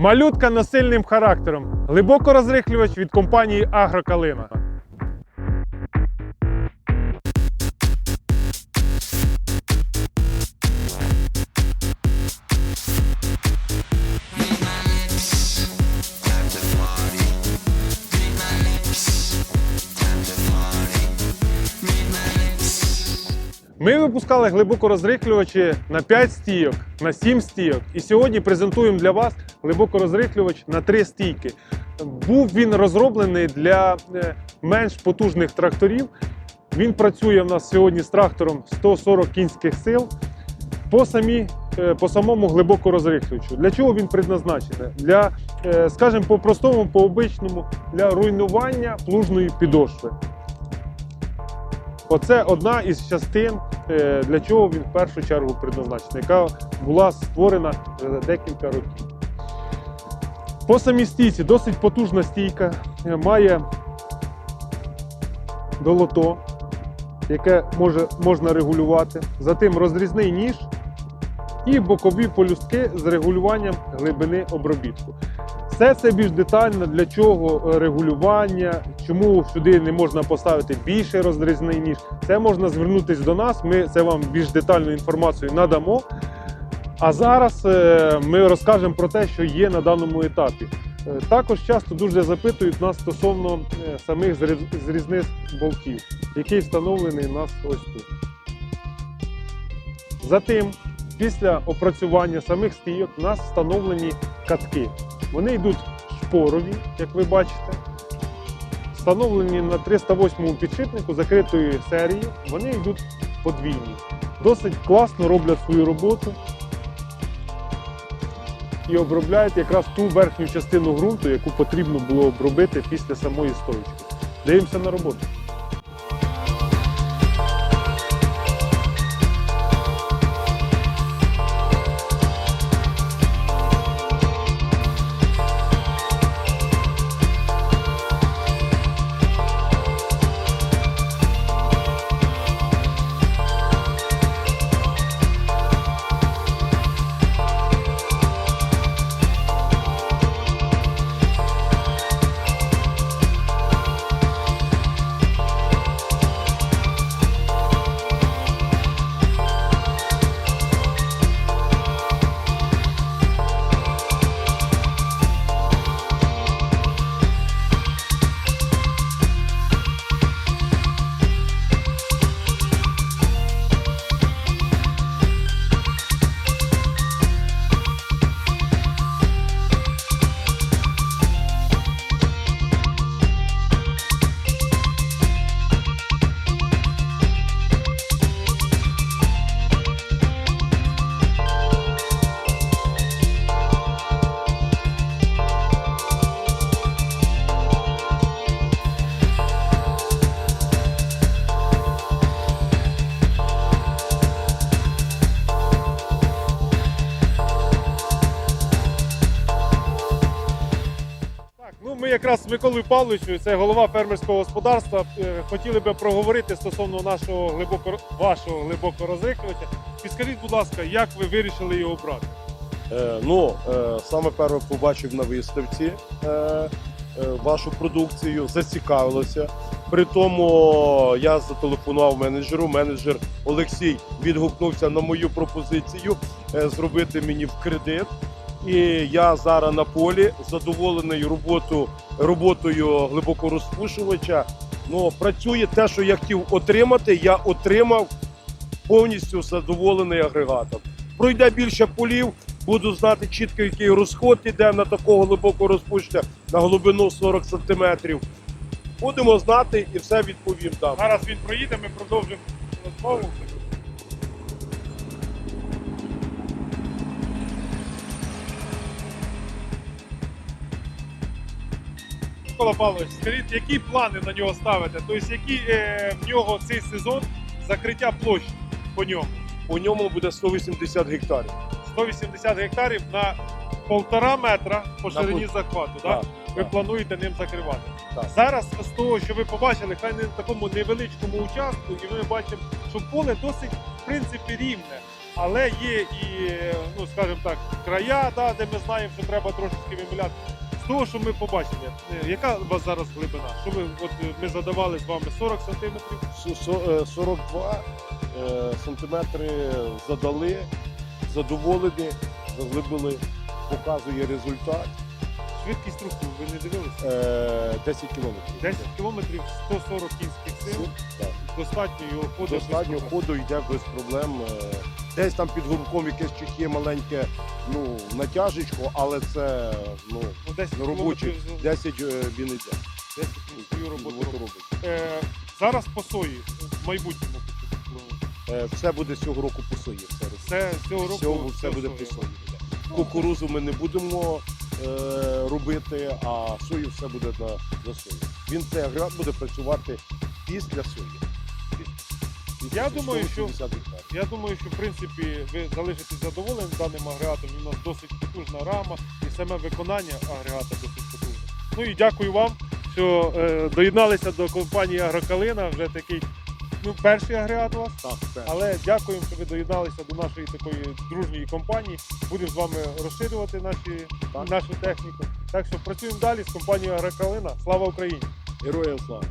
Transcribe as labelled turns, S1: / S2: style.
S1: Малютка з сильним характером. Глибоко розрихлювач від компанії Агрокалина. Ми випускали глибоко розрихлювачі на 5 стійок, на 7 стійок. І сьогодні презентуємо для вас глибоко розрихлювач на 3 стійки. Був він розроблений для е, менш потужних тракторів. Він працює в нас сьогодні з трактором 140 кінських сил по, самі, е, по самому глибоко розрихлювачу. Для чого він предназначений? Для, е, скажімо, по-простому, по-обичному, для руйнування плужної підошви. Оце одна із частин, для чого він в першу чергу предназначений, яка була створена декілька років. По самій стійці досить потужна стійка, е, має долото, яке може, можна регулювати. Затим розрізний ніж і бокові полюстки з регулюванням глибини обробітку. Все це більш детально для чого е, регулювання, чому сюди не можна поставити більше розрізний ніж. Це можна звернутися до нас. Ми це вам більш детальну інформацію надамо. А зараз е, ми розкажемо про те, що є на даному етапі. Е, Також часто дуже запитують нас стосовно е, самих зрізних болтів, який встановлений у нас ось тут. Затим, після опрацювання самих стійок, у нас встановлені катки. Вони йдуть шпорові, як ви бачите. Встановлені на 308 підшипнику закритої серії, вони йдуть подвійні. Досить класно роблять свою роботу і обробляють якраз ту верхню частину ґрунту, яку потрібно було обробити після самої стоїчки. Дивимося на роботу. Якраз з Миколою Павловичем, це голова фермерського господарства. е, Хотіли би проговорити стосовно нашого глибоко вашого глибоко розрихлювача. Підскажіть, будь ласка, як ви вирішили його брати?
S2: Е, ну, е, саме перше побачив на виставці е, е, вашу продукцію, зацікавилося. При тому я зателефонував менеджеру. Менеджер Олексій відгукнувся на мою пропозицію е, зробити мені в кредит. І я зараз на полі задоволений роботу, роботою глибокорозпушувача. Ну, працює те, що я хотів отримати, я отримав повністю задоволений агрегатом. Пройде більше полів, буду знати чітко, який розход іде на такого глибокого розпущення на глибину 40 см. Будемо знати і все відповім там.
S1: Зараз він проїде, ми продовжимо розмову. Микола Павлович, скажіть, які плани на нього ставите? Тобто, які е, в нього цей сезон закриття площі по ньому?
S2: У ньому буде 180 гектарів.
S1: 180 гектарів на півтора метра по ширині
S2: путь.
S1: захвату. Так?
S2: Так,
S1: Ви
S2: так.
S1: плануєте ним закривати.
S2: Так.
S1: Зараз з того, що ви побачили, хай не в такому невеличкому участку, і ми бачимо, що поле досить в принципі рівне. Але є і, е, ну скажімо так, края, да, де ми знаємо, що треба трошечки виміляти. Того, що ми побачили, е, яка у вас зараз глибина? Що ви, от е, ми задавали з вами 40 сантиметрів.
S2: Су- со- е, 42 е, сантиметри задали, задоволені, заглибили, показує результат.
S1: Швидкість руху ви не дивилися?
S2: Е, 10 кілометрів.
S1: 10 кілометрів 140 кінських сил. Достатньо його ходу.
S2: Достатньо ходу йде без проблем. Десь там під гурком якесь чихє маленьке ну, натяжечко, але це ну,
S1: Ну, 10
S2: на робочий
S1: кілометрів
S2: 10 е, він йде.
S1: 10 свою роботу робить. Е, зараз по сої в майбутньому хочу.
S2: Е, Все буде цього року по сої. Все,
S1: Це цього року
S2: Всього все буде по сої. Кукурузу ми не будемо е, робити, а сою все буде на, на сою. Він цей агрегат буде працювати після сої.
S1: Я думаю, що- Я думаю, що в принципі ви залишитесь задоволені даним агрегатом. Він у нас досить потужна рама і саме виконання агрегата досить потужне. Ну і дякую вам, що е, доєдналися до компанії Агрокалина. Вже такий ну, перший агрегат у вас.
S2: Так.
S1: Але дякуємо, що ви доєдналися до нашої такої дружньої компанії. Будемо з вами розширювати наші, нашу техніку. Так що працюємо далі з компанією Агрокалина. Слава Україні!
S2: Героям слава!